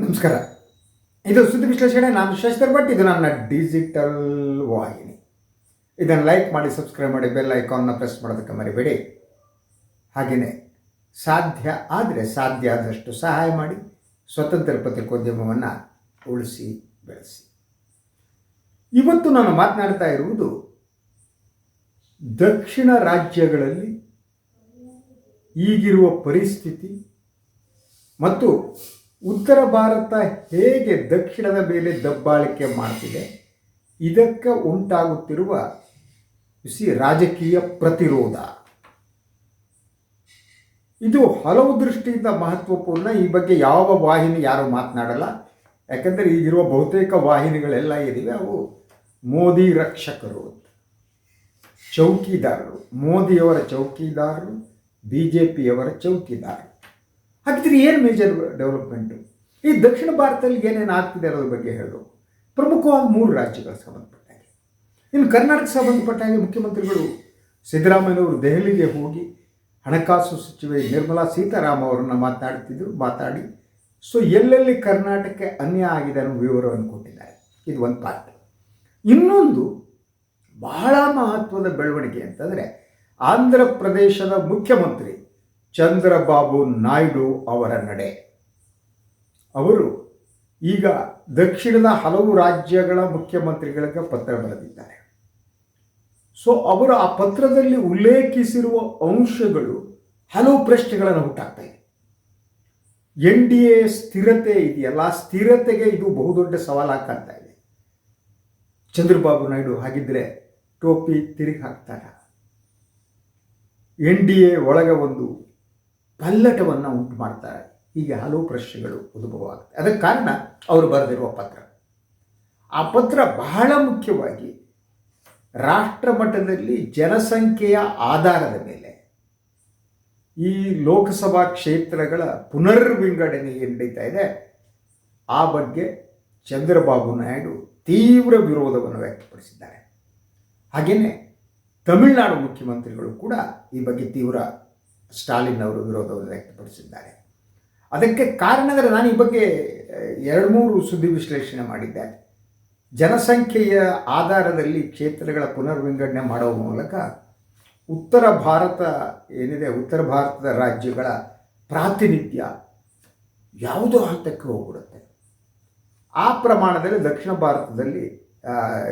ನಮಸ್ಕಾರ. ಇದು ಸುದ್ದಿ ವಿಶ್ಲೇಷಣೆ. ನಾನು ಶಶಿಧರ್ ಭಟ್. ಇದು ನನ್ನ ಡಿಜಿಟಲ್ ವಾಹಿನಿ. ಇದನ್ನು ಲೈಕ್ ಮಾಡಿ ಸಬ್ಸ್ಕ್ರೈಬ್ ಮಾಡಿ ಬೆಲ್ ಐಕಾನ್ನ ಪ್ರೆಸ್ ಮಾಡೋದಕ್ಕೆ ಮರಿಬೇಡಿ. ಹಾಗೆಯೇ ಸಾಧ್ಯ ಆದರೆ ಸಾಧ್ಯ ಆದಷ್ಟು ಸಹಾಯ ಮಾಡಿ, ಸ್ವತಂತ್ರ ಪತ್ರಿಕೋದ್ಯಮವನ್ನು ಉಳಿಸಿ, ಬೆಳೆಸಿ. ಇವತ್ತು ನಾನು ಮಾತನಾಡ್ತಾ ಇರುವುದು ದಕ್ಷಿಣ ರಾಜ್ಯಗಳಲ್ಲಿ ಈಗಿರುವ ಪರಿಸ್ಥಿತಿ ಮತ್ತು ಉತ್ತರ ಭಾರತ ಹೇಗೆ ದಕ್ಷಿಣದ ಮೇಲೆ ದಬ್ಬಾಳಿಕೆ ಮಾಡ್ತಿದೆ, ಇದಕ್ಕೆ ಉಂಟಾಗುತ್ತಿರುವ ಸಿ ರಾಜಕೀಯ ಪ್ರತಿರೋಧ. ಇದು ಹಲವು ದೃಷ್ಟಿಯಿಂದ ಮಹತ್ವಪೂರ್ಣ. ಈ ಬಗ್ಗೆ ಯಾವ ವಾಹಿನಿ ಯಾರು ಮಾತನಾಡಲ್ಲ. ಯಾಕಂದರೆ ಈಗಿರುವ ಬಹುತೇಕ ವಾಹಿನಿಗಳೆಲ್ಲ ಏನಿವೆ ಅವು ಮೋದಿ ರಕ್ಷಕರು, ಚೌಕಿದಾರರು. ಮೋದಿಯವರ ಚೌಕಿದಾರರು ಬಿ ಜೆ ಪಿಯವರ ಚೌಕಿದಾರರು. ಹಾಗಿದ್ರೆ ಏನು ಮೇಜರ್ ಡೆವಲಪ್ಮೆಂಟು ಈ ದಕ್ಷಿಣ ಭಾರತದಲ್ಲಿ ಏನೇನು ಆಗ್ತಿದೆ ಅನ್ನೋದ್ರ ಬಗ್ಗೆ ಹೇಳಿದ್ರು ಪ್ರಮುಖವಾಗಿ ಮೂರು ರಾಜ್ಯಗಳ ಸಂಬಂಧಪಟ್ಟಾಗೆ. ಇನ್ನು ಕರ್ನಾಟಕ ಸಂಬಂಧಪಟ್ಟಾಗೆ ಮುಖ್ಯಮಂತ್ರಿಗಳು ಸಿದ್ದರಾಮಯ್ಯನವರು ದೆಹಲಿಗೆ ಹೋಗಿ ಹಣಕಾಸು ಸಚಿವೆ ನಿರ್ಮಲಾ ಸೀತಾರಾಮ್ ಅವರನ್ನು ಮಾತನಾಡ್ತಿದ್ರು ಮಾತಾಡಿ. ಸೊ ಎಲ್ಲೆಲ್ಲಿ ಕರ್ನಾಟಕಕ್ಕೆ ಅನ್ಯಾಯ ಆಗಿದೆ ಅನ್ನೋ ವಿವರವನ್ನು ಕೊಟ್ಟಿದ್ದಾರೆ. ಇದು ಒಂದು ಪಾರ್ಟ್ ಇನ್ನೊಂದು ಬಹಳ ಮಹತ್ವದ ಬೆಳವಣಿಗೆ ಅಂತಂದರೆ ಆಂಧ್ರ ಪ್ರದೇಶದ ಮುಖ್ಯಮಂತ್ರಿ ಚಂದ್ರಬಾಬು ನಾಯ್ಡು ಅವರ ನಡೆ. ಅವರು ಈಗ ದಕ್ಷಿಣದ ಹಲವು ರಾಜ್ಯಗಳ ಮುಖ್ಯಮಂತ್ರಿಗಳಿಗೆ ಪತ್ರ ಬರೆದಿದ್ದಾರೆ. ಸೊ, ಅವರು ಆ ಪತ್ರದಲ್ಲಿ ಉಲ್ಲೇಖಿಸಿರುವ ಅಂಶಗಳು ಹಲವು ಪ್ರಶ್ನೆಗಳನ್ನು ಹುಟ್ಟಾಕ್ತಾ ಇದೆ. ಎನ್ ಡಿ ಎ ಸ್ಥಿರತೆ ಇದೆಯಲ್ಲ ಸ್ಥಿರತೆಗೆ ಇದು ಬಹುದೊಡ್ಡ ಸವಾಲಾಗ್ತಾ ಇದೆ. ಚಂದ್ರಬಾಬು ನಾಯ್ಡು ಹಾಗಿದ್ರೆ ಟೋಪಿ ತಿರುಗಿ ಹಾಕ್ತಾರ? ಎನ್ ಡಿ ಎ ಒಳಗೆ ಒಂದು ಪಲ್ಲಟವನ್ನು ಉಂಟು ಮಾಡ್ತಾರೆ. ಹೀಗೆ ಹಲವು ಪ್ರಶ್ನೆಗಳು ಉದ್ಭವ ಆಗುತ್ತೆ ಅದಕ್ಕೆ ಕಾರಣ ಅವರು ಬರೆದಿರುವ ಪತ್ರ. ಆ ಪತ್ರ ಬಹಳ ಮುಖ್ಯವಾಗಿ ರಾಷ್ಟ್ರ ಮಟ್ಟದಲ್ಲಿ ಜನಸಂಖ್ಯೆಯ ಆಧಾರದ ಮೇಲೆ ಈ ಲೋಕಸಭಾ ಕ್ಷೇತ್ರಗಳ ಪುನರ್ವಿಂಗಡಣೆ ಏನು ನಡೀತಾ ಇದೆ, ಆ ಬಗ್ಗೆ ಚಂದ್ರಬಾಬು ನಾಯ್ಡು ತೀವ್ರ ವಿರೋಧವನ್ನು ವ್ಯಕ್ತಪಡಿಸಿದ್ದಾರೆ. ಹಾಗೆಯೇ ತಮಿಳುನಾಡು ಮುಖ್ಯಮಂತ್ರಿಗಳು ಕೂಡ ಈ ಬಗ್ಗೆ ತೀವ್ರ ಸ್ಟಾಲಿನ್ ಅವರು ವಿರೋಧವನ್ನು ವ್ಯಕ್ತಪಡಿಸಿದ್ದಾರೆ. ಅದಕ್ಕೆ ಕಾರಣ ಅಂದರೆ ನಾನು ಈ ಬಗ್ಗೆ ಎರಡು ಮೂರು ಸುದ್ದಿ ವಿಶ್ಲೇಷಣೆ ಮಾಡಿದ್ದೆ. ಜನಸಂಖ್ಯೆಯ ಆಧಾರದಲ್ಲಿ ಕ್ಷೇತ್ರಗಳ ಪುನರ್ವಿಂಗಡಣೆ ಮಾಡುವ ಮೂಲಕ ಉತ್ತರ ಭಾರತ ಏನಿದೆ, ಉತ್ತರ ಭಾರತದ ರಾಜ್ಯಗಳ ಪ್ರಾತಿನಿಧ್ಯ ಯಾವುದೋ ಹಂತಕ್ಕೆ ಹೋಗ್ಬಿಡುತ್ತೆ. ಆ ಪ್ರಮಾಣದಲ್ಲಿ ದಕ್ಷಿಣ ಭಾರತದಲ್ಲಿ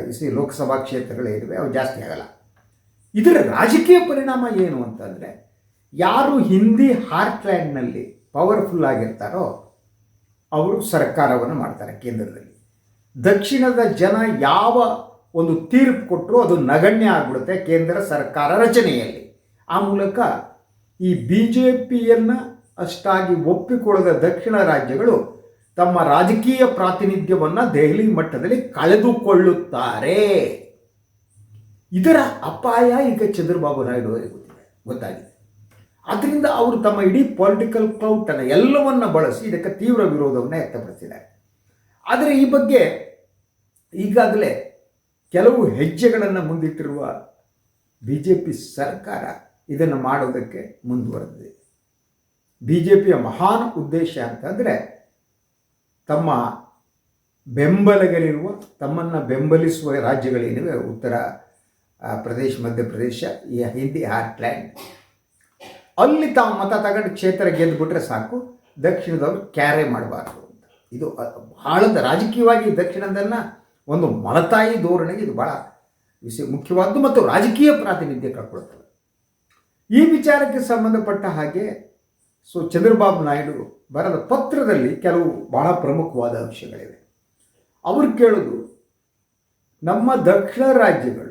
ಇಸಿ ಲೋಕಸಭಾ ಕ್ಷೇತ್ರಗಳೇನಿವೆ, ಅವು ಜಾಸ್ತಿ ಆಗಲ್ಲ. ಇದರ ರಾಜಕೀಯ ಪರಿಣಾಮ ಏನು ಅಂತಂದರೆ ಯಾರು ಹಿಂದಿ ಹಾರ್ಟ್ಲ್ಯಾಂಡ್ನಲ್ಲಿ ಪವರ್ಫುಲ್ ಆಗಿರ್ತಾರೋ ಅವರು ಸರ್ಕಾರವನ್ನು ಮಾಡ್ತಾರೆ ಕೇಂದ್ರದಲ್ಲಿ. ದಕ್ಷಿಣದ ಜನ ಯಾವ ಒಂದು ತೀರ್ಪು ಕೊಟ್ಟರು ಅದು ನಗಣ್ಯ ಆಗಿಬಿಡುತ್ತೆ ಕೇಂದ್ರ ಸರ್ಕಾರ ರಚನೆಯಲ್ಲಿ. ಆ ಮೂಲಕ ಈ ಬಿ ಜೆ ಪಿಯನ್ನು ಅಷ್ಟಾಗಿ ಒಪ್ಪಿಕೊಳ್ಳದ ದಕ್ಷಿಣ ರಾಜ್ಯಗಳು ತಮ್ಮ ರಾಜಕೀಯ ಪ್ರಾತಿನಿಧ್ಯವನ್ನು ದೆಹಲಿ ಮಟ್ಟದಲ್ಲಿ ಕಳೆದುಕೊಳ್ಳುತ್ತಾರೆ. ಇದರ ಅಪಾಯ ಈಗ ಚಂದ್ರಬಾಬು ನಾಯ್ಡು ಅವರಿಗೆ ಗೊತ್ತಿದೆ, ಗೊತ್ತಾಗಿದೆ. ಆದ್ದರಿಂದ ಅವರು ತಮ್ಮ ಇಡೀ ಪೊಲಿಟಿಕಲ್ ಕ್ಲೌಟನ್ನು ಎಲ್ಲವನ್ನ ಬಳಸಿ ಇದಕ್ಕೆ ತೀವ್ರ ವಿರೋಧವನ್ನು ವ್ಯಕ್ತಪಡಿಸಿದ್ದಾರೆ. ಆದರೆ ಈ ಬಗ್ಗೆ ಈಗಾಗಲೇ ಕೆಲವು ಹೆಜ್ಜೆಗಳನ್ನು ಮುಂದಿಟ್ಟಿರುವ ಬಿ ಜೆ ಪಿ ಸರ್ಕಾರ ಇದನ್ನು ಮಾಡೋದಕ್ಕೆ ಮುಂದುವರೆದಿದೆ. ಬಿ ಜೆ ಪಿಯ ಮಹಾನ್ ಉದ್ದೇಶ ಅಂತಂದರೆ ತಮ್ಮ ಬೆಂಬಲಗಳಿರುವ ತಮ್ಮನ್ನು ಬೆಂಬಲಿಸುವ ರಾಜ್ಯಗಳೇನಿವೆ, ಉತ್ತರ ಪ್ರದೇಶ ಮಧ್ಯಪ್ರದೇಶ ಈ ಹಿಂದಿ, ಹಾರ್ಟ್ಲ್ಯಾಂಡ್ ಅಲ್ಲಿ ತಾವು ಮತ ತಗೊಂಡು ಕ್ಷೇತ್ರ ಗೆದ್ದುಬಿಟ್ರೆ ಸಾಕು. ದಕ್ಷಿಣದವರು ಕ್ಯಾರೆ ಮಾಡಬಾರ್ದು ಅಂತ. ಇದು ಬಹಳ ರಾಜಕೀಯವಾಗಿ ದಕ್ಷಿಣದನ್ನು ಒಂದು ಮಲತಾಯಿ ಧೋರಣೆಗೆ ಇದು ಭಾಳ ವಿಷಯ ಮುಖ್ಯವಾದ್ದು ಮತ್ತು ರಾಜಕೀಯ ಪ್ರಾತಿನಿಧ್ಯ ಕಳ್ಕೊಳ್ತವೆ ಈ ವಿಚಾರಕ್ಕೆ ಸಂಬಂಧಪಟ್ಟ ಹಾಗೆ ಸೊ, ಚಂದ್ರಬಾಬು ನಾಯ್ಡು ಬರೆದ ಪತ್ರದಲ್ಲಿ ಕೆಲವು ಬಹಳ ಪ್ರಮುಖವಾದ ಅಂಶಗಳಿವೆ. ಅವರು ಕೇಳೋದು, ನಮ್ಮ ದಕ್ಷಿಣ ರಾಜ್ಯಗಳು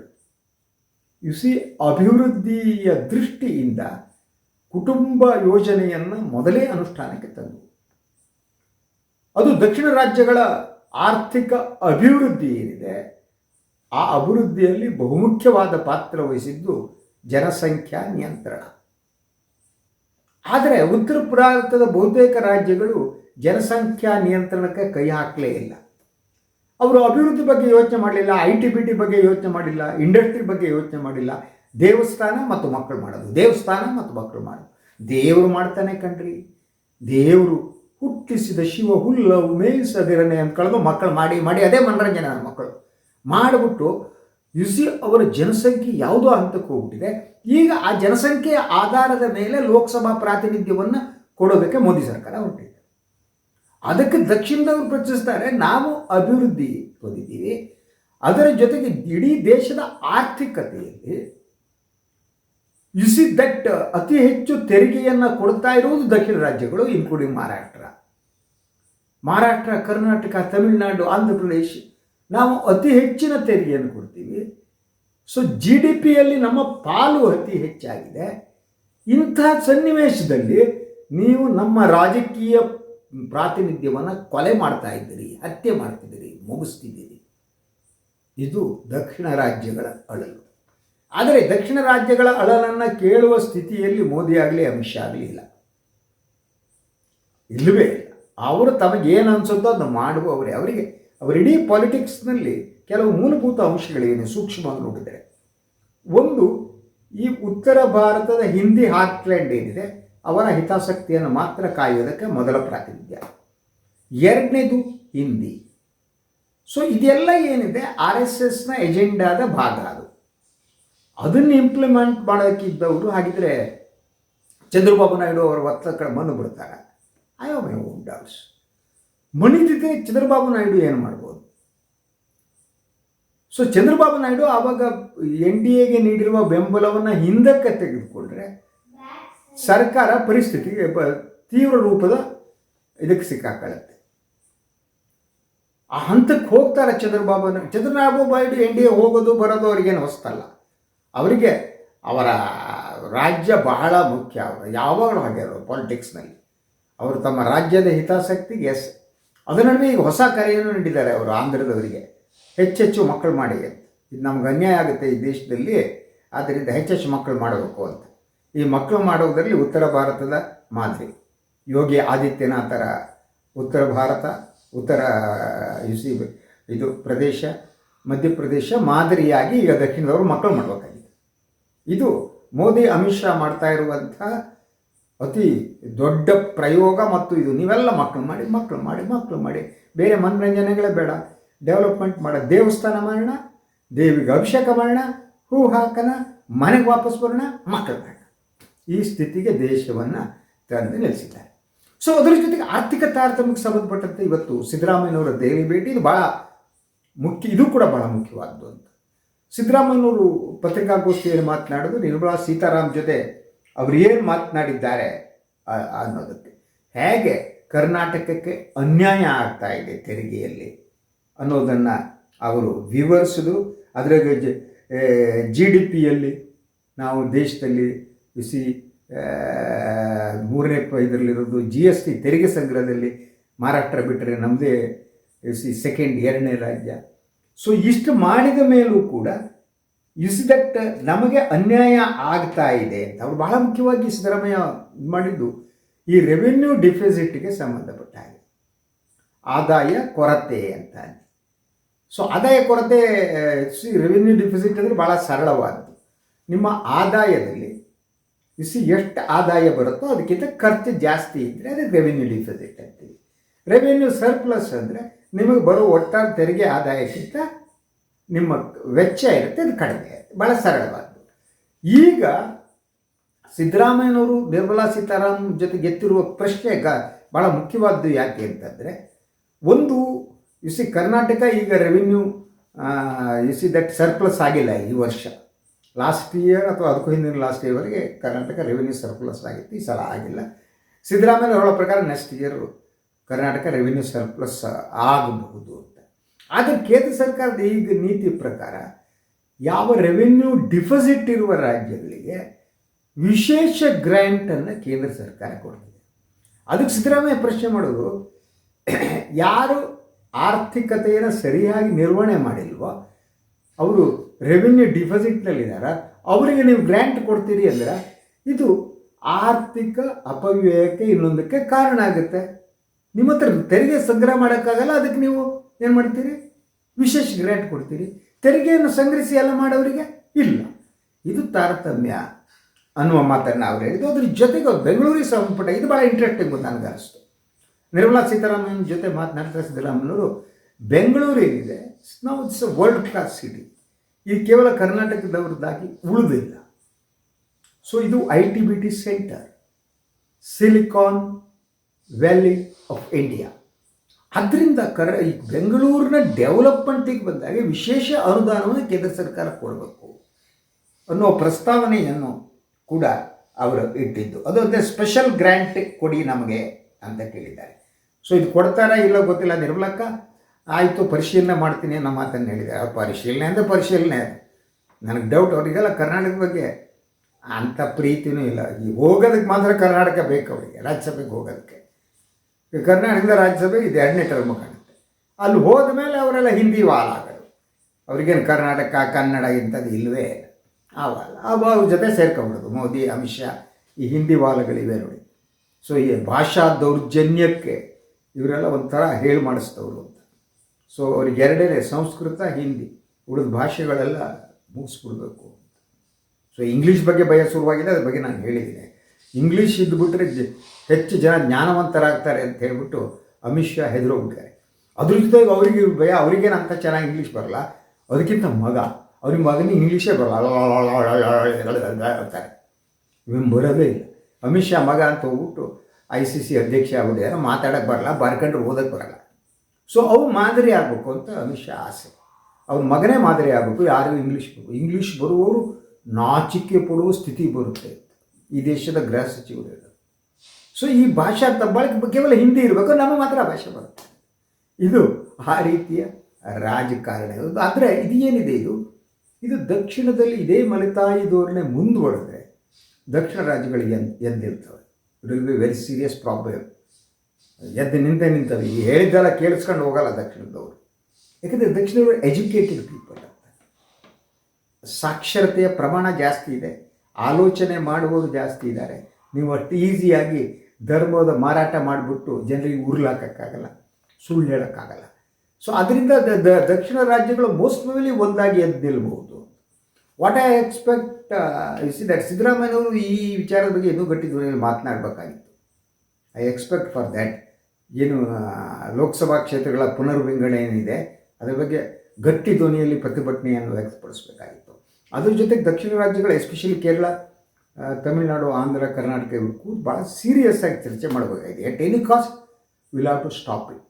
ಯುಸಿ ಅಭಿವೃದ್ಧಿಯ ದೃಷ್ಟಿಯಿಂದ ಕುಟುಂಬ ಯೋಜನೆಯನ್ನು ಮೊದಲೇ ಅನುಷ್ಠಾನಕ್ಕೆ ತಂದು. ಅದು ದಕ್ಷಿಣ ರಾಜ್ಯಗಳ ಆರ್ಥಿಕ ಅಭಿವೃದ್ಧಿ ಏನಿದೆ, ಆ ಅಭಿವೃದ್ಧಿಯಲ್ಲಿ ಬಹುಮುಖ್ಯವಾದ ಪಾತ್ರ ವಹಿಸಿದ್ದು ಜನಸಂಖ್ಯಾ ನಿಯಂತ್ರಣ. ಆದರೆ ಉತ್ತರ ಭಾರತದ ಬಹುತೇಕ ರಾಜ್ಯಗಳು ಜನಸಂಖ್ಯಾ ನಿಯಂತ್ರಣಕ್ಕೆ ಕೈ ಹಾಕಲೇ ಇಲ್ಲ. ಅವರು ಅಭಿವೃದ್ಧಿ ಬಗ್ಗೆ ಯೋಚನೆ ಮಾಡಲಿಲ್ಲ, ಐ ಟಿ, ಬಿ ಟಿ ಬಗ್ಗೆ ಯೋಚನೆ ಮಾಡಿಲ್ಲ ಇಂಡಸ್ಟ್ರಿ ಬಗ್ಗೆ ಯೋಚನೆ ಮಾಡಿಲ್ಲ ದೇವಸ್ಥಾನ ಮತ್ತು ಮಕ್ಕಳು ಮಾಡೋದು. ದೇವಸ್ಥಾನ ಮತ್ತು ಮಕ್ಕಳು ಮಾಡೋದು. ದೇವರು ಮಾಡ್ತಾನೆ ಕಣ್ರಿ. ದೇವರು ಹುಟ್ಟಿಸಿದ ಶಿವ ಹುಲ್ಲ ಮೇಯಿಸದಿರನೆ ಅಂತ ಕಳೆದು ಮಕ್ಕಳು ಮಾಡಿ ಮಾಡಿ ಅದೇ ಮನರಂಜನೆ ನನ್ನ ಮಕ್ಕಳು. ಮಾಡಿಬಿಟ್ಟು ಯುಸಿ ಅವರ ಜನಸಂಖ್ಯೆ ಯಾವುದೋ ಹಂತಕ್ಕೆ ಹೋಗ್ಬಿಟ್ಟಿದೆ. ಈಗ ಆ ಜನಸಂಖ್ಯೆಯ ಆಧಾರದ ಮೇಲೆ ಲೋಕಸಭಾ ಪ್ರಾತಿನಿಧ್ಯವನ್ನು ಕೊಡೋದಕ್ಕೆ ಮೋದಿ ಸರ್ಕಾರ ಹೊರಟಿದೆ. ಅದಕ್ಕೆ ದಕ್ಷಿಣದವರು ಪ್ರಶ್ನಿಸ್ತಾರೆ, ನಾವು ಅಭಿವೃದ್ಧಿ ಹೊಂದಿದ್ದೀವಿ. ಅದರ ಜೊತೆಗೆ ಇಡೀ ದೇಶದ ಆರ್ಥಿಕತೆಯಲ್ಲಿ ಯು ಸಿ ದಟ್ ಅತಿ ಹೆಚ್ಚು ತೆರಿಗೆಯನ್ನು ಕೊಡ್ತಾ ಇರುವುದು ದಕ್ಷಿಣ ರಾಜ್ಯಗಳು ಇನ್ಕ್ಲೂಡಿಂಗ್ ಮಹಾರಾಷ್ಟ್ರ ಮಹಾರಾಷ್ಟ್ರ ಕರ್ನಾಟಕ ತಮಿಳುನಾಡು ಆಂಧ್ರ ಪ್ರದೇಶ ನಾವು ಅತಿ ಹೆಚ್ಚಿನ ತೆರಿಗೆಯನ್ನು ಕೊಡ್ತೀವಿ. ಸೊ ಜಿ ಡಿ ಪಿಯಲ್ಲಿ ನಮ್ಮ ಪಾಲು ಅತಿ ಹೆಚ್ಚಾಗಿದೆ. ಇಂಥ ಸನ್ನಿವೇಶದಲ್ಲಿ ನೀವು ನಮ್ಮ ರಾಜಕೀಯ ಪ್ರಾತಿನಿಧ್ಯವನ್ನು ಕೊಲೆ ಮಾಡ್ತಾ ಇದ್ದೀರಿ, ಹತ್ಯೆ ಮಾಡ್ತಿದ್ದೀರಿ, ಮುಗಿಸ್ತಿದ್ದೀರಿ. ಇದು ದಕ್ಷಿಣ ರಾಜ್ಯಗಳ ಅಳಲು. ಆದರೆ ದಕ್ಷಿಣ ರಾಜ್ಯಗಳ ಅಳಲನ್ನು ಕೇಳುವ ಸ್ಥಿತಿಯಲ್ಲಿ ಮೋದಿ ಆಗಲಿ, ಅಮಿತ್ ಶಾ ಆಗಲಿ ಇಲ್ಲ. ಇಲ್ಲವೇ ಇಲ್ಲ. ಅವರು ತಮಗೇನು ಅನಿಸುತ್ತೋ ಅದನ್ನು ಮಾಡುವವರೇ ಅವರಿಗೆ ಅವರಿಡೀ ಪಾಲಿಟಿಕ್ಸ್ನಲ್ಲಿ ಕೆಲವು ಮೂಲಭೂತ ಅಂಶಗಳೇನು ಸೂಕ್ಷ್ಮವಾಗಿ ನೋಡಿದರೆ. ಒಂದು, ಈ ಉತ್ತರ ಭಾರತದ ಹಿಂದಿ ಹಾಟ್ಲ್ಯಾಂಡ್ ಏನಿದೆ, ಅವರ ಹಿತಾಸಕ್ತಿಯನ್ನು ಮಾತ್ರ ಕಾಯೋದಕ್ಕೆ ಮೊದಲ ಪ್ರಾತಿನಿಧ್ಯ. ಎರಡನೇದು ಹಿಂದಿ. ಸೊ ಇದೆಲ್ಲ ಏನಿದೆ, ಆರ್ ಎಸ್ ಎಸ್ನ ಎಜೆಂಡಾದ ಭಾಗ ಅದು. ಅದನ್ನು ಇಂಪ್ಲಿಮೆಂಟ್ ಮಾಡೋಕ್ಕಿದ್ದವರು ಹಾಗಿದ್ರೆ ಚಂದ್ರಬಾಬು ನಾಯ್ಡು ಅವರ ಒತ್ತಡ ಮಣ್ಣು ಬಿಡ್ತಾರೆ. I have my own doubts ಮಣಿದಿದ್ದರೆ Chandrababu Naidu ಏನು ಮಾಡ್ಬೋದು? ಸೊ ಚಂದ್ರಬಾಬು ನಾಯ್ಡು ಆವಾಗ ಎನ್ ಡಿ ಎಗೆ ನೀಡಿರುವ ಬೆಂಬಲವನ್ನು ಹಿಂದಕ್ಕೆ ತೆಗೆದುಕೊಂಡ್ರೆ ಸರ್ಕಾರ ಪರಿಸ್ಥಿತಿಗೆ ತೀವ್ರ ರೂಪದ ಇದಕ್ಕೆ ಸಿಕ್ಕಾಕೊಳ್ಳುತ್ತೆ. ಆ ಹಂತಕ್ಕೆ ಹೋಗ್ತಾರೆ Chandrababu Chandrababu Naidu N D A ಹೋಗೋದು ಬರೋದು ಅವ್ರಿಗೇನು ಹೊಸ್ತಲ್ಲ. ಅವರಿಗೆ ಅವರ ರಾಜ್ಯ ಬಹಳ ಮುಖ್ಯ. ಅವರು ಯಾವಾಗಲೂ ಹಾಗೆ ಅವರು ಪಾಲಿಟಿಕ್ಸ್ನಲ್ಲಿ ಅವರು ತಮ್ಮ ರಾಜ್ಯದ ಹಿತಾಸಕ್ತಿಗೆ ಎಸ್. ಅದರ ನಡುವೆ ಈಗ ಹೊಸ ಕರೆಯನ್ನು ನೀಡಿದ್ದಾರೆ ಅವರು ಆಂಧ್ರದವರಿಗೆ. ಹೆಚ್ಚೆಚ್ಚು ಮಕ್ಕಳು ಮಾಡಿ ಇದು ನಮ್ಗೆ ಅನ್ಯಾಯ ಆಗುತ್ತೆ ಈ ದೇಶದಲ್ಲಿ. ಆದ್ದರಿಂದ ಹೆಚ್ಚೆಚ್ಚು ಮಕ್ಕಳು ಮಾಡಬೇಕು ಅಂತ. ಈ ಮಕ್ಕಳು ಮಾಡುವುದರಲ್ಲಿ ಉತ್ತರ ಭಾರತದ ಮಾದರಿ. ಯೋಗಿ ಆದಿತ್ಯನಾಥರ ಉತ್ತರ ಭಾರತ, ಉತ್ತರ ಯುಸಿ ಇದು ಪ್ರದೇಶ, ಮಧ್ಯಪ್ರದೇಶ ಮಾದರಿಯಾಗಿ ಈಗ ದಕ್ಷಿಣದವರು ಮಕ್ಕಳು ಮಾಡಬೇಕಾಗಿದೆ ಇದು ಮೋದಿ, ಅಮಿತ್ ಶಾ ಮಾಡ್ತಾ ಇರುವಂಥ ಅತಿ ದೊಡ್ಡ ಪ್ರಯೋಗ ಮತ್ತು ಇದು ನೀವೆಲ್ಲ ಮಕ್ಕಳು ಮಾಡಿ ಮಕ್ಕಳು ಮಾಡಿ ಮಕ್ಕಳು ಮಾಡಿ. ಬೇರೆ ಮನರಂಜನೆಗಳೇ ಬೇಡ. ಡೆವಲಪ್ಮೆಂಟ್ ಮಾಡೋ, ದೇವಸ್ಥಾನ ಮಾಡೋಣ, ದೇವಿಗೆ ಅಭಿಷೇಕ ಮಾಡೋಣ, ಹೂ ಹಾಕೋಣ, ಮನೆಗೆ ವಾಪಸ್ ಬರೋಣ ಮಕ್ಕಳು ಬೇಡ. ಈ ಸ್ಥಿತಿಗೆ ದೇಶವನ್ನು ತಂದು ನೆಲೆಸಿದ್ದಾರೆ. ಸೊ ಅದರ ಜೊತೆಗೆ ಆರ್ಥಿಕ ತಾರತಮ್ಯಕ್ಕೆ ಸಂಬಂಧಪಟ್ಟಂತೆ ಇವತ್ತು ಸಿದ್ದರಾಮಯ್ಯನವರ ದೆಹಲಿ ಭೇಟಿ ಇದು ಭಾಳ ಮುಖ್ಯ, ಇದು ಕೂಡ ಭಾಳ ಮುಖ್ಯವಾದದ್ದು ಅಂತ. ಸಿದ್ದರಾಮಯ್ಯನವರು ಪತ್ರಿಕಾಗೋಷ್ಠಿಯಲ್ಲಿ ಮಾತನಾಡೋದು ನಿರ್ಮಲಾ ಸೀತಾರಾಮ್ ಜೊತೆ ಅವರು ಏನು ಮಾತನಾಡಿದ್ದಾರೆ ಅನ್ನೋದಕ್ಕೆ. ಹೇಗೆ ಕರ್ನಾಟಕಕ್ಕೆ ಅನ್ಯಾಯ ಆಗ್ತಾ ಇದೆ ತೆರಿಗೆಯಲ್ಲಿ ಅನ್ನೋದನ್ನು ಅವರು ವಿವರಿಸಿದ್ರು ಅದರ ಜಿ ಡಿ ಪಿಯಲ್ಲಿ ನಾವು ದೇಶದಲ್ಲಿ ಬಿಸಿ ಮೂರನೇ ಇದರಲ್ಲಿರೋದು ಜಿ ಎಸ್ ಟಿ ತೆರಿಗೆ ಸಂಗ್ರಹದಲ್ಲಿ ಮಹಾರಾಷ್ಟ್ರ ಬಿಟ್ಟರೆ ನಮ್ಮದೇ ಸಿ ಸೆಕೆಂಡ್ ಎರಡನೇ ರಾಜ್ಯ. ಸೊ ಇಷ್ಟು ಮಾಡಿದ ಮೇಲೂ ಕೂಡ ಇಸ್ ನಮಗೆ ಅನ್ಯಾಯ ಆಗ್ತಾ ಇದೆ ಅಂತ ಅವ್ರು ಬಹಳ ಮುಖ್ಯವಾಗಿ ಸಿದ್ದರಾಮಯ್ಯ ಮಾಡಿದ್ದು. ಈ ರೆವೆನ್ಯೂ ಡಿಫಿಸಿಟ್ಗೆ ಸಂಬಂಧಪಟ್ಟ ಹಾಗೆ ಆದಾಯ ಕೊರತೆ ಅಂತ ಸೊ ಆದಾಯ ಕೊರತೆ ಸಿ ರೆವೆನ್ಯೂ ಡಿಫಿಸಿಟ್ ಅಂದರೆ ಭಾಳ ಸರಳವಾದದ್ದು ನಿಮ್ಮ ಆದಾಯದಲ್ಲಿ ಇಸಿ ಎಷ್ಟು ಆದಾಯ ಬರುತ್ತೋ ಅದಕ್ಕಿಂತ ಖರ್ಚು ಜಾಸ್ತಿ ಇದ್ದರೆ ಅದಕ್ಕೆ ರೆವೆನ್ಯೂ ಡಿಫಿಸಿಟ್ ಅಂತೀವಿ. ರೆವೆನ್ಯೂ ಸರ್ಪ್ಲಸ್ ಅಂದರೆ ನಿಮಗೆ ಬರೋ ಒಟ್ಟಾರೆ ತೆರಿಗೆ ಆದಾಯ ಆದಾಯಕ್ಕಿಂತ ನಿಮ್ಮ ವೆಚ್ಚ ಇರುತ್ತೆ ಅದು ಕಡಿಮೆ. ಭಾಳ ಸರಳವಾದ್ದು. ಈಗ ಸಿದ್ದರಾಮಯ್ಯನವರು ನಿರ್ಮಲಾ ಸೀತಾರಾಮ್ ಜೊತೆ ಗೆತ್ತಿರುವ ಪ್ರಶ್ನೆ ಗ ಭಾಳ ಮುಖ್ಯವಾದ್ದು ಯಾಕೆ ಅಂತಂದರೆ, ಒಂದು ಸಿ ಕರ್ನಾಟಕ ಈಗ ರೆವಿನ್ಯೂ ಸಿ ದಟ್ ಸರ್ಪ್ಲಸ್ ಆಗಿಲ್ಲ ಈ ವರ್ಷ. ಲಾಸ್ಟ್ ಇಯರ್ ಅಥವಾ ಅದಕ್ಕೂ ಹಿಂದಿನ ಲಾಸ್ಟ್ ಇಯರ್ವರೆಗೆ ಕರ್ನಾಟಕ ರೆವಿನ್ಯೂ ಸರ್ಪ್ಲಸ್ ಆಗಿತ್ತು, ಈ ಸಲ ಆಗಿಲ್ಲ. ಸಿದ್ದರಾಮಯ್ಯ ಅವರ ಪ್ರಕಾರ next year Karnataka revenue surplus ಆಗಬಹುದು ಅಂತ. ಆದರೆ ಕೇಂದ್ರ ಸರ್ಕಾರದ ಈಗ ನೀತಿ ಪ್ರಕಾರ ಯಾವ ರೆವಿನ್ಯೂ ಡಿಪಾಸಿಟ್ ಇರುವ ರಾಜ್ಯಗಳಿಗೆ ವಿಶೇಷ ಗ್ರ್ಯಾಂಟನ್ನು ಕೇಂದ್ರ ಸರ್ಕಾರ ಕೊಡ್ತಿದೆ. ಅದಕ್ಕೆ ಸಿದ್ದರಾಮಯ್ಯ ಪ್ರಶ್ನೆ ಮಾಡೋದು, ಯಾರು ಆರ್ಥಿಕತೆಯನ್ನು ಸರಿಯಾಗಿ ನಿರ್ವಹಣೆ ಮಾಡಿಲ್ವೋ, ಅವರು ರೆವಿನ್ಯೂ ಡಿಪಾಸಿಟ್ನಲ್ಲಿದ್ದಾರ ಅವರಿಗೆ ನೀವು ಗ್ರ್ಯಾಂಟ್ ಕೊಡ್ತೀರಿ ಅಂದ್ರೆ, ಇದು ಆರ್ಥಿಕ ಅಪವ್ಯಯಕ್ಕೆ ಇನ್ನೊಂದಕ್ಕೆ ಕಾರಣ ಆಗುತ್ತೆ. ನಿಮ್ಮ ಹತ್ರ ತೆರಿಗೆ ಸಂಗ್ರಹ ಮಾಡೋಕ್ಕಾಗಲ್ಲ, ಅದಕ್ಕೆ ನೀವು ಏನು ಮಾಡ್ತೀರಿ? ವಿಶೇಷ ಗ್ರ್ಯಾಂಟ್ ಕೊಡ್ತೀರಿ. ತೆರಿಗೆಯನ್ನು ಸಂಗ್ರಹಿಸಿ ಎಲ್ಲ ಮಾಡೋರಿಗೆ ಇಲ್ಲ. ಇದು ತಾರತಮ್ಯ ಅನ್ನುವ ಮಾತನ್ನು ಅವ್ರು ಹೇಳಿದ್ದು ಅದ್ರ ಜೊತೆಗೆ ಬೆಂಗಳೂರಿಗೆ ಸಂಬಂಧಪಟ್ಟ ಇದು ಭಾಳ ಇಂಟ್ರೆಸ್ಟಿಂಗ್ ನನಗೆ ಅನಿಸ್ತು. ನಿರ್ಮಲಾ ಸೀತಾರಾಮನ್ ಜೊತೆ ಮಾತನಾಡ್ತಾ ಸಿದ್ದರಾಮಯ್ಯನವರು ಬೆಂಗಳೂರು ಏನಿದೆ? ನಾವು it's a world class city ಇದು ಕೇವಲ ಕರ್ನಾಟಕದವ್ರದ್ದಾಗಿ ಉಳಿದಿಲ್ಲ. ಸೊ ಇದು I T B T center Silicon Valley of India ಅದರಿಂದ ಕರ, ಈ ಬೆಂಗಳೂರಿನ ಡೆವಲಪ್ಮೆಂಟಿಗೆ ಬಂದಾಗ ವಿಶೇಷ ಅನುದಾನವನ್ನು ಕೇಂದ್ರ ಸರ್ಕಾರ ಕೊಡಬೇಕು ಅನ್ನೋ ಪ್ರಸ್ತಾವನೆಯನ್ನು ಕೂಡ ಅವರು ಇಟ್ಟಿದ್ದು. ಅದೊಂದೇ ಸ್ಪೆಷಲ್ ಗ್ರ್ಯಾಂಟ್ ಕೊಡಿ ನಮಗೆ ಅಂತ ಕೇಳಿದ್ದಾರೆ. ಸೊ ಇದು ಕೊಡ್ತಾರಾ ಇಲ್ಲ ಗೊತ್ತಿಲ್ಲ. ನಿರ್ಮಲಕ್ಕ, ಆಯಿತು, ಪರಿಶೀಲನೆ ಮಾಡ್ತೀನಿ ಅನ್ನೋ ಮಾತನ್ನು ಹೇಳಿದ್ದಾರೆ. ಪರಿಶೀಲನೆ ಅಂದರೆ ಪರಿಶೀಲನೆ ನನಗೆ ಡೌಟ್ ಅವರಿಗೆಲ್ಲ ಕರ್ನಾಟಕದ ಬಗ್ಗೆ ಅಂಥ ಪ್ರೀತಿನೂ ಇಲ್ಲ. ಈ ಹೋಗೋದಕ್ಕೆ ಮಾತ್ರ ಕರ್ನಾಟಕ ಬೇಕು ಅವರಿಗೆ. ರಾಜ್ಯಸಭೆಗೆ ಹೋಗೋದಕ್ಕೆ. ಕರ್ನಾಟಕದ ರಾಜ್ಯಸಭೆ ಇದು, ಎರಡನೇ ಟರ್ಮ್ ಕಾಣುತ್ತೆ. ಅಲ್ಲಿ ಹೋದ ಮೇಲೆ ಅವರೆಲ್ಲ ಹಿಂದಿ ವಾಲಾಗಳು. ಅವ್ರಿಗೇನು ಕರ್ನಾಟಕ, ಕನ್ನಡ ಇಂಥದ್ದು ಇಲ್ಲವೇ ಆವಾಗ ಆ ವಾಲ. ಆ ಅವ್ರ ಜೊತೆ ಸೇರ್ಕೊಂಬಿಡೋದು ಮೋದಿ, ಅಮಿತ್ ಶಾ, ಈ ಹಿಂದಿ ವಾಲಗಳಿವೆ ನೋಡಿ. ಸೊ ಈ ಭಾಷಾ ದೌರ್ಜನ್ಯಕ್ಕೆ ಇವರೆಲ್ಲ ಒಂಥರ ಹೇಳಿ ಮಾಡಿಸ್ತವ್ರು ಅಂತ. ಸೊ ಅವ್ರಿಗೆ ಎರಡನೇ ಸಂಸ್ಕೃತ, ಹಿಂದಿ ಉಳಿದ ಭಾಷೆಗಳೆಲ್ಲ ಮುಗಿಸ್ಬಿಡ್ಬೇಕು ಸೊ ಇಂಗ್ಲೀಷ್ ಬಗ್ಗೆ ಭಯ ಶುರುವಾಗಿದೆ, ಅದ್ರ ಬಗ್ಗೆ ನಾನು ಹೇಳಿದ್ದೀನಿ. ಇಂಗ್ಲೀಷ್ ಇದ್ದುಬಿಟ್ರೆ ಜ ಹೆಚ್ಚು ಜನ ಜ್ಞಾನವಂತರಾಗ್ತಾರೆ ಅಂತ ಹೇಳ್ಬಿಟ್ಟು ಅಮಿತ್ ಶಾ ಹೆದರೋಗ್ಬಿಟ್ಟಾರೆ. ಅದ್ರ ಜೊತೆಗೆ ಅವರಿಗೆ ಭಯ, ಅವ್ರಿಗೇನು ಅಂತ ಚೆನ್ನಾಗಿ ಇಂಗ್ಲೀಷ್ ಬರಲ್ಲ. ಅದಕ್ಕಿಂತ ಮಗ, ಅವ್ರಿಗೆ ಮಗನಿಗೆ ಇಂಗ್ಲೀಷೇ ಬರಲ್ಲ. ಹೇಳ್ತಾರೆ ಇವನ್ ಬರೋದೇ ಇಲ್ಲ. ಅಮಿತ್ ಶಾ ಮಗ ಅಂತ ಹೋಗ್ಬಿಟ್ಟು ಐ ಸಿ ಸಿ ಅಧ್ಯಕ್ಷ ಆಗೋಲ್ಲ ಮಾತಾಡೋಕೆ ಬರಲ್ಲ, ಬರ್ಕೊಂಡ್ರೆ ಓದೋಕ್ಕೆ ಬರಲ್ಲ. ಸೊ ಅವು ಮಾದರಿ ಆಗಬೇಕು ಅಂತ ಅಮಿತ್ ಶಾ ಆಸೆ. ಅವ್ರ ಮಗನೇ ಮಾದರಿ ಆಗಬೇಕು, ಯಾರಿಗೂ ಇಂಗ್ಲೀಷ್ ಇಂಗ್ಲೀಷ್ ಬರುವವರು ನಾಚಿಕೆ ಪಡುವ ಸ್ಥಿತಿ ಬರುತ್ತೆ. ಈ ದೇಶದ ಗೃಹ ಸಚಿವರು ಸೊ ಈ ಭಾಷಾ ದಬ್ಬಾಳಿಕೆ ಕೇವಲ ಹಿಂದಿ ಇರಬೇಕು, ನಮ್ಮ ಮಾತ್ರ ಭಾಷೆ ಬರುತ್ತೆ. ಇದು ಆ ರೀತಿಯ ರಾಜಕಾರಣ. ಆದರೆ ಇದು ಏನಿದೆ ಇದು? ಇದು ದಕ್ಷಿಣದಲ್ಲಿ ಇದೇ ಮಲೆತಾಯಿ ಧೋರಣೆ ಮುಂದುವರೆದ್ರೆ ದಕ್ಷಿಣ ರಾಜ್ಯಗಳು ಎನ್ ಎದ್ದಿರ್ತವೆ it will be very serious problem ಎದ್ದು ನಿಂತೆ ನಿಂತವೆ. ಈ ಹೇಳಿದ್ದೆಲ್ಲ ಕೇಳಿಸ್ಕೊಂಡು ಹೋಗಲ್ಲ ದಕ್ಷಿಣದವರು. ಯಾಕಂದರೆ ದಕ್ಷಿಣದವರು ಎಜುಕೇಟೆಡ್ ಪೀಪಲ್ ಸಾಕ್ಷರತೆಯ ಪ್ರಮಾಣ ಜಾಸ್ತಿ ಇದೆ. ಆಲೋಚನೆ ಮಾಡುವವರು ಜಾಸ್ತಿ ಇದ್ದಾರೆ. ನೀವು ಅಷ್ಟು ಈಸಿಯಾಗಿ ಧರ್ಮದ ಮಾರಾಟ ಮಾಡಿಬಿಟ್ಟು ಜನರಿಗೆ ಉರುಳಾಕಕ್ಕಾಗಲ್ಲ ಸುಳ್ಳು ಹೇಳೋಕ್ಕಾಗಲ್ಲ. ಸೊ ಅದರಿಂದ ದಕ್ಷಿಣ ರಾಜ್ಯಗಳು ಮೋಸ್ಟ್ ಪ್ರಾಬಲಿ ಒಂದಾಗಿ ಎದ್ದು ನಿಲ್ಬಹುದು. What I expect is that ಸಿದ್ದರಾಮಯ್ಯವರು ಈ ವಿಚಾರದ ಬಗ್ಗೆ ಇನ್ನೂ ಗಟ್ಟಿ ಧ್ವನಿಯಲ್ಲಿ ಮಾತನಾಡಬೇಕಾಗಿತ್ತು. ಐ ಎಕ್ಸ್ಪೆಕ್ಟ್ ಫಾರ್ ದ್ಯಾಟ್ ಏನು ಲೋಕಸಭಾ ಕ್ಷೇತ್ರಗಳ ಪುನರ್ವಿಂಗಡಣೆ ಏನಿದೆ ಅದರ ಬಗ್ಗೆ ಗಟ್ಟಿ ಧ್ವನಿಯಲ್ಲಿ ಪ್ರತಿಭಟನೆಯನ್ನು ವ್ಯಕ್ತಪಡಿಸಬೇಕಾಗಿತ್ತು. ಅದ್ರ ಜೊತೆಗೆ ದಕ್ಷಿಣ ರಾಜ್ಯಗಳು ಎಸ್ಪೆಷಲಿ ಕೇರಳ ತಮಿಳುನಾಡು, ಆಂಧ್ರ, ಕರ್ನಾಟಕ ಇವ್ರು ಭಾಳ ಸೀರಿಯಸ್ ಆಗಿ ಚರ್ಚೆ ಮಾಡಬೇಕಾಗಿದೆ. At any cost will have to stop it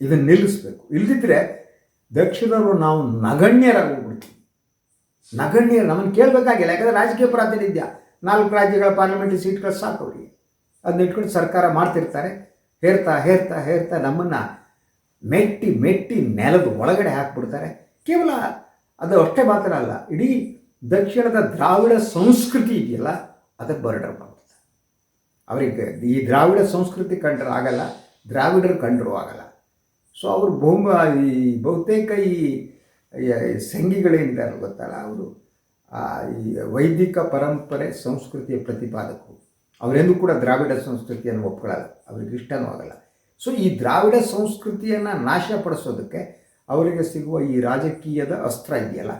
ಇದನ್ನು ನಿಲ್ಲಿಸಬೇಕು. ಇಲ್ದಿದ್ರೆ ದಕ್ಷಿಣರು ನಾವು ನಗಣ್ಯರಾಗಿ ಹೋಗ್ಬಿಡ್ತೀವಿ ನಗಣ್ಯ ನಮ್ಮನ್ನು ಕೇಳಬೇಕಾಗಿಲ್ಲ. ಯಾಕಂದರೆ ರಾಜಕೀಯ ಪ್ರಾತಿನಿಧ್ಯ. ನಾಲ್ಕು ರಾಜ್ಯಗಳ ಪಾರ್ಲಿಮೆಂಟ್ ಸೀಟ್ಗಳು ಸಾಕು ಅವರಿಗೆ. ಅದನ್ನ ಇಟ್ಕೊಂಡು ಸರ್ಕಾರ ಮಾಡ್ತಿರ್ತಾರೆ. ಹೇರ್ತಾ ಹೇರ್ತಾ ಹೇರ್ತಾ ನಮ್ಮನ್ನು ಮೆಟ್ಟಿ ಮೆಟ್ಟಿ ನೆಲದ ಒಳಗಡೆ ಹಾಕ್ಬಿಡ್ತಾರೆ. ಕೇವಲ ಅದು ಅಷ್ಟೇ ಮಾತ್ರ ಅಲ್ಲ. ಇಡೀ ದಕ್ಷಿಣದ ದ್ರಾವಿಡ ಸಂಸ್ಕೃತಿ ಇದೆಯಲ್ಲ, ಅದಕ್ಕೆ ಬರ್ಡರ್ ಮಾಡ್ತದೆ ಅವರಿಗೆ ಈ ದ್ರಾವಿಡ ಸಂಸ್ಕೃತಿ ಕಂಡ್ರೆ ಆಗಲ್ಲ, ದ್ರಾವಿಡರು ಕಂಡ್ರು ಆಗಲ್ಲ. ಸೊ ಅವರು ಬಹುಮ, ಈ ಬಹುತೇಕ ಈ ಈ ಸಂಘಿಗಳೇನಿದ್ದಾರೆ ಗೊತ್ತಲ್ಲ, ಅವರು ಈ ವೈದಿಕ ಪರಂಪರೆ ಸಂಸ್ಕೃತಿಯ ಪ್ರತಿಪಾದಕರು. ಅವರೆಂದು ಕೂಡ ದ್ರಾವಿಡ ಸಂಸ್ಕೃತಿಯನ್ನು ಒಪ್ಕೊಳ್ಳಲ್ಲ, ಅವ್ರಿಗೆ ಇಷ್ಟನೂ ಆಗಲ್ಲ. ಸೊ ಈ ದ್ರಾವಿಡ ಸಂಸ್ಕೃತಿಯನ್ನು ನಾಶಪಡಿಸೋದಕ್ಕೆ ಅವರಿಗೆ ಸಿಗುವ ಈ ರಾಜಕೀಯದ ಅಸ್ತ್ರ ಇದೆಯಲ್ಲ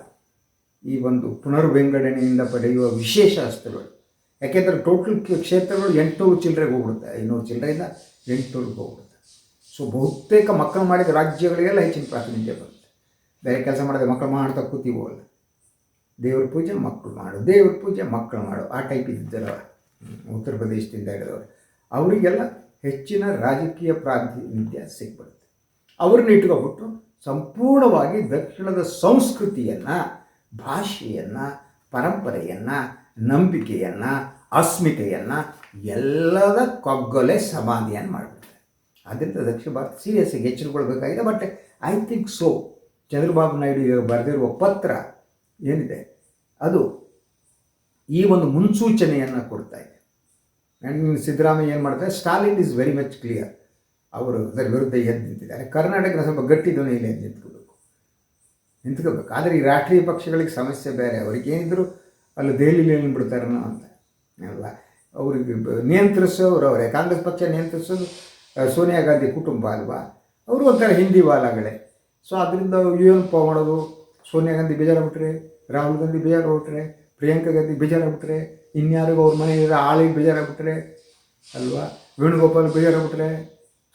ಈ ಒಂದು ಪುನರ್ವಿಂಗಡಣೆಯಿಂದ ಪಡೆಯುವ ವಿಶೇಷ ಅಸ್ತ್ರಗಳು. ಯಾಕೆಂದರೆ ಟೋಟಲ್ ಕ್ಷೇತ್ರಗಳು ಎಂಟುನೂರು ಚಿಲ್ಲರೆಗೆ ಹೋಗ್ಬಿಡುತ್ತೆ. ಐನೂರು ಚಿಲ್ಲರೆಯಿಂದ ಎಂಟುನೂರಿಗೆ ಹೋಗ್ಬಿಡುತ್ತೆ. ಸೊ ಬಹುತೇಕ ಮಕ್ಕಳು ಮಾಡಿದ ರಾಜ್ಯಗಳಿಗೆಲ್ಲ ಹೆಚ್ಚಿನ ಪ್ರಾತಿನಿಧ್ಯ ಬರುತ್ತೆ. ಬೇರೆ ಕೆಲಸ ಮಾಡಿದ್ರೆ ಮಕ್ಕಳು ಮಾಡ್ತಾ ಕೂತೀವಲ್ಲ ದೇವ್ರ ಪೂಜೆ, ಮಕ್ಕಳು ಮಾಡು. ದೇವ್ರ ಪೂಜೆ, ಮಕ್ಕಳು ಮಾಡು. ಆ ಟೈಪ್ ಇದ್ದಿದ್ದಲ್ಲ. ಉತ್ತರ ಪ್ರದೇಶದಿಂದ ಹಿಡಿದವರು. ಅವರಿಗೆಲ್ಲ ಹೆಚ್ಚಿನ ರಾಜಕೀಯ ಪ್ರಾತಿನಿಧ್ಯ ಸಿಗ್ಬಿಡುತ್ತೆ. ಅವ್ರನ್ನ ಇಟ್ಕೊಬಿಟ್ಟು ಸಂಪೂರ್ಣವಾಗಿ ದಕ್ಷಿಣದ ಸಂಸ್ಕೃತಿಯನ್ನು ಭಾಷೆಯನ್ನು, ಪರಂಪರೆಯನ್ನು, ನಂಬಿಕೆಯನ್ನು ಅಸ್ಮಿತೆಯನ್ನು ಎಲ್ಲದ ಕಗ್ಗೊಲೆ ಸಮಾಧಿಯನ್ನು ಮಾಡಿಬಿಡ್ತಾರೆ ಆದ್ದರಿಂದ ದಕ್ಷಿಣ ಭಾರತ ಸೀರಿಯಸ್ ಆಗಿ ಎಚ್ಚರಿಕೊಳ್ಬೇಕಾಗಿದೆ. But I think so, Chandrababu Naidu ಬರೆದಿರುವ ಪತ್ರ ಏನಿದೆ? ಅದು ಈ ಒಂದು ಮುನ್ಸೂಚನೆಯನ್ನು ಕೊಡ್ತಾ ಇದೆ. ಆ್ಯಂಡ್ ಸಿದ್ದರಾಮಯ್ಯ ಏನು ಮಾಡ್ತಾರೆ? Stalin is very much clear. ಅವರು ಅದರ ವಿರುದ್ಧ ಎದ್ದು ನಿಂತಿದ್ದಾರೆ. ಕರ್ನಾಟಕದ ಸ್ವಲ್ಪ ಗಟ್ಟಿ ಧ್ವನಿಯಲ್ಲಿ ಎದ್ದು ನಿಂತ್ಕೋಬೇಕು. ಆದರೆ ಈ ರಾಷ್ಟ್ರೀಯ ಪಕ್ಷಗಳಿಗೆ ಸಮಸ್ಯೆ ಬೇರೆ. ಅವ್ರಿಗೆ ಏನಿದ್ರು ಅಲ್ಲಿ ದೆಹಲಿಲಿ ಬಿಡ್ತಾರನೋ ಅಂತ. ಅಲ್ಲ ಅವ್ರಿಗೆ ನಿಯಂತ್ರಿಸೋರು ಅವರೇ. ಕಾಂಗ್ರೆಸ್ ಪಕ್ಷ ನಿಯಂತ್ರಿಸೋದು ಸೋನಿಯಾ ಗಾಂಧಿ ಕುಟುಂಬ ಅಲ್ವಾ? ಅವರು ಒಂಥರ ಹಿಂದಿ ವಾಲಾಗಳೇ. ಸೊ ಅದರಿಂದ ಏನಪ್ಪ ಮಾಡೋದು? ಸೋನಿಯಾ ಗಾಂಧಿ ಬೇಜಾರಾಗ್ಬಿಟ್ರೆ ರಾಹುಲ್ ಗಾಂಧಿ ಬೇಜಾರಾಗ್ಬಿಟ್ರೆ ಪ್ರಿಯಾಂಕಾ ಗಾಂಧಿ ಬೇಜಾರಾಗ್ಬಿಟ್ರೆ ಇನ್ಯಾರಿಗೂ ಅವ್ರ ಮನೆಯಲ್ಲಿ ಆಳಿಗೆ ಬೇಜಾರಾಗ್ಬಿಟ್ರೆ ಅಲ್ವಾ? ವೇಣುಗೋಪಾಲ್ ಬೇಜಾರಾಗ್ಬಿಟ್ರೆ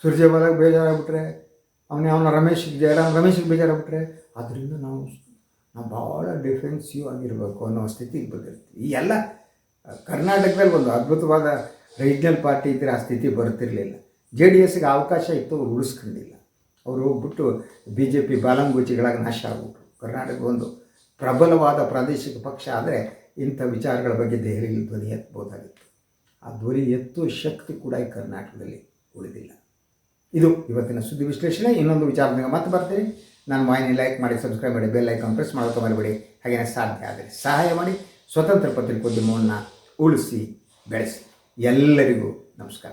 ಸುರ್ಜೇವಾಲಾಗ ಬೇಜಾರಾಗ್ಬಿಟ್ರೆ ಅವನೇ, ಅವನ ರಮೇಶಿಗೆ ಜಯರಾಮ್ ರಮೇಶಿಗೆ ಬೇಜಾರಾಗ್ಬಿಟ್ರೆ ಅದರಿಂದ ನಾವು ನಾವು ಭಾಳ ಡಿಫೆನ್ಸಿವ್ ಆಗಿರಬೇಕು ಅನ್ನೋ ಸ್ಥಿತಿಗೆ ಬಂದಿರ್ತೀವಿ ಈ ಎಲ್ಲ ಕರ್ನಾಟಕದಲ್ಲಿ ಒಂದು ಅದ್ಭುತವಾದ ರೀಜ್ನಲ್ ಪಾರ್ಟಿ ಇದ್ದರೆ ಆ ಸ್ಥಿತಿ ಬರ್ತಿರಲಿಲ್ಲ. ಜೆ ಡಿ ಎಸ್ಗೆ ಅವಕಾಶ ಇತ್ತು, ಅವ್ರು ಉಳಿಸ್ಕೊಂಡಿಲ್ಲ. ಅವರು ಹೋಗ್ಬಿಟ್ಟು ಬಿ ಜೆ ಪಿ ಬಾಲಂಗುಚಿಗಳಾಗಿ ನಾಶ ಆಗ್ಬಿಟ್ರು. ಕರ್ನಾಟಕ ಒಂದು ಪ್ರಬಲವಾದ ಪ್ರಾದೇಶಿಕ ಪಕ್ಷ ಆದರೆ ಇಂಥ ವಿಚಾರಗಳ ಬಗ್ಗೆ ದೆಹಲಿಯಲ್ಲಿ ಧ್ವನಿ ಎತ್ತಬಹುದಾಗಿತ್ತು. ಆ ಧ್ವನಿ ಎತ್ತುವ ಶಕ್ತಿ ಕೂಡ ಈ ಕರ್ನಾಟಕದಲ್ಲಿ ಉಳಿದಿಲ್ಲ. ಇದು ಇವತ್ತಿನ ಸುದ್ದಿ ವಿಶ್ಲೇಷಣೆ. ಇನ್ನೊಂದು ವಿಚಾರದಿಂದ ಮತ್ತೆ ಬರ್ತೀನಿ ನಾನು ವಾಹಿನಿ ಲೈಕ್ ಮಾಡಿ ಸಬ್ಸ್ಕ್ರೈಬ್ ಮಾಡಿ ಬೆಲ್ ಐಕಾನ್ ಪ್ರೆಸ್ ಮಾಡೋಕೆ ಮರಿಬೇಡಿ. ಹಾಗೆಯೇ ಸಾಧ್ಯ ಆದರೆ ಸಹಾಯ ಮಾಡಿ. ಸ್ವತಂತ್ರ ಪತ್ರಿಕೋದ್ಯಮವನ್ನು ಉಳಿಸಿ ಬೆಳೆಸಿ. ಎಲ್ಲರಿಗೂ ನಮಸ್ಕಾರ.